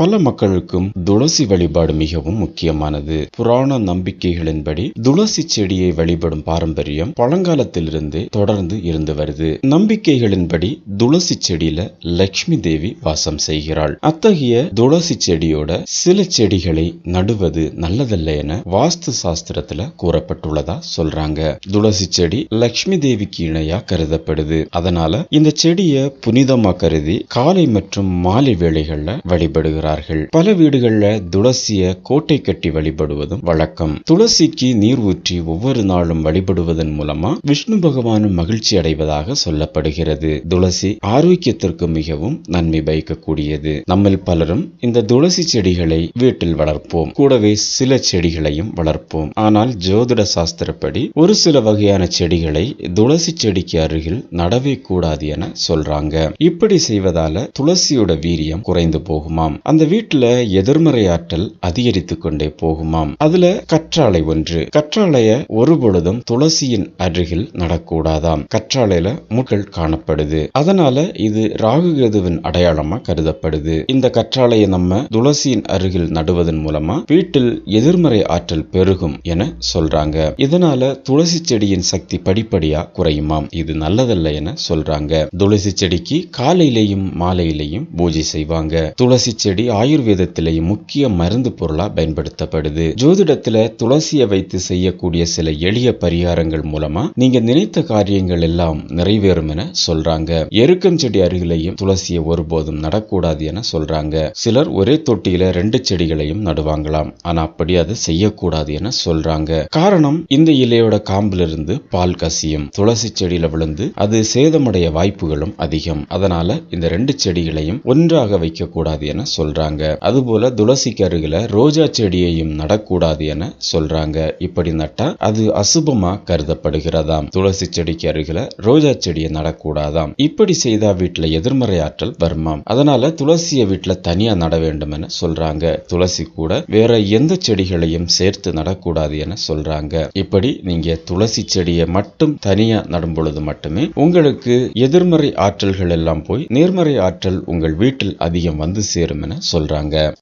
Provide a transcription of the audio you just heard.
பல மக்களுக்கும் துளசி வழிபாடு மிகவும் முக்கியமானது. புராண நம்பிக்கைகளின்படி துளசி செடியை வழிபடும் பாரம்பரியம் பழங்காலத்திலிருந்து தொடர்ந்து இருந்து வருது. நம்பிக்கைகளின்படி துளசி செடியில லட்சுமி தேவி வாசம் செய்கிறாள். அத்தகைய துளசி செடியோட சில செடிகளை நடுவது நல்லதல்ல என வாஸ்து சாஸ்திரத்துல கூறப்பட்டுள்ளதா சொல்றாங்க. துளசி செடி லட்சுமி தேவிக்கு இணையா கருதப்படுது. அதனால இந்த செடியை புனிதமா கருதி காலை மற்றும் மாலை வேளைகள்ல வழிபடுகிறார்கள் பல வீடுகள்ல துளசிய கோட்டை கட்டி வழிபடுவதும் வழக்கம். துளசிக்கு நீர் ஊற்றி ஒவ்வொரு நாளும் வழிபடுவதன் மூலமா விஷ்ணு பகவானும் மகிழ்ச்சி அடைவதாக சொல்லப்படுகிறது. துளசி ஆரோக்கியத்திற்கு மிகவும் நன்மை பயக்கக்கூடியது. நம்மில் பலரும் இந்த துளசி செடிகளை வீட்டில் வளர்ப்போம். கூடவே சில செடிகளையும் வளர்ப்போம். ஆனால் ஜோதிட சாஸ்திரப்படி ஒரு சில வகையான செடிகளை துளசி செடிக்கு அருகில் நடவே கூடாது என சொல்றாங்க. இப்படி செய்வதால துளசியோட வீரியம் குறைந்து போகுமாம். அந்த வீட்டுல எதிர்மறை ஆற்றல் அதிகரித்து கொண்டே போகுமாம். அதுல கற்றாழை ஒன்று. கற்றாழைய ஒரு பொழுதும் துளசியின் அருகில் நடக்கூடாதாம். கற்றாழையில முட்கள் காணப்படுது. அதனால இது ராகு கேதுவின் அடையாளமா கருதப்படுது. இந்த கற்றாழையை நம்ம துளசியின் அருகில் நடுவதன் மூலமா வீட்டில் எதிர்மறை ஆற்றல் பெருகும் என சொல்றாங்க. இதனால துளசி செடியின் சக்தி படிப்படியா குறையுமாம். இது நல்லதல்ல என சொல்றாங்க. துளசி செடிக்கு காலையிலையும் மாலையிலேயும் பூஜை செய்வாங்க. துளசி செடி ஆயுர்வேதத்திலே முக்கிய மருந்து பொருளா பயன்படுத்தப்படுது. ஜோதிடத்துல துளசியை வைத்து செய்யக்கூடிய சில எளிய பரிகாரங்கள் மூலமா நீங்க நினைத்த காரியங்கள் எல்லாம் நிறைவேறும் என சொல்றாங்க. எருக்கம் செடி அருகிலையும் துளசியை ஒருபோதும் நடக்கூடாது என சொல்றாங்க. சிலர் ஒரே தொட்டியில ரெண்டு செடிகளையும் நடுவாங்களாம். ஆனா அப்படி அதை செய்யக்கூடாது என சொல்றாங்க. காரணம் இந்த இலையோட காம்பிலிருந்து பால் கசியும். துளசி செடியில விழுந்து அது சேதமடைய வாய்ப்புகளும் அதிகம். அதனால இந்த ரெண்டு செடிகளையும் ஒன்றாக வைக்கக்கூடாது என சொல்றாங்க. சொல்றாங்க. அதுபோல துளசிக்கு அருகில ரோஜா செடியையும் நடக்கூடாது என சொல்றாங்க. இப்படி நட்டா அது அசுபமா கருதப்படுகிறதாம். துளசி செடிக்கு அருகில ரோஜா செடியை நடக்கூடாதாம். இப்படி செய்தா வீட்டுல எதிர்மறை ஆற்றல் வருமாம். அதனால துளசிய வீட்டுல தனியா நட வேண்டும் என சொல்றாங்க. துளசி கூட வேற எந்த செடிகளையும் சேர்த்து நடக்கூடாது என சொல்றாங்க. இப்படி நீங்க துளசி செடியை மட்டும் தனியா நடும் பொழுது மட்டுமே உங்களுக்கு எதிர்மறை ஆற்றல்கள் எல்லாம் போய் நேர்மறை ஆற்றல் உங்கள் வீட்டில் அதிகம் வந்து சேரும் என சொல்றாங்க.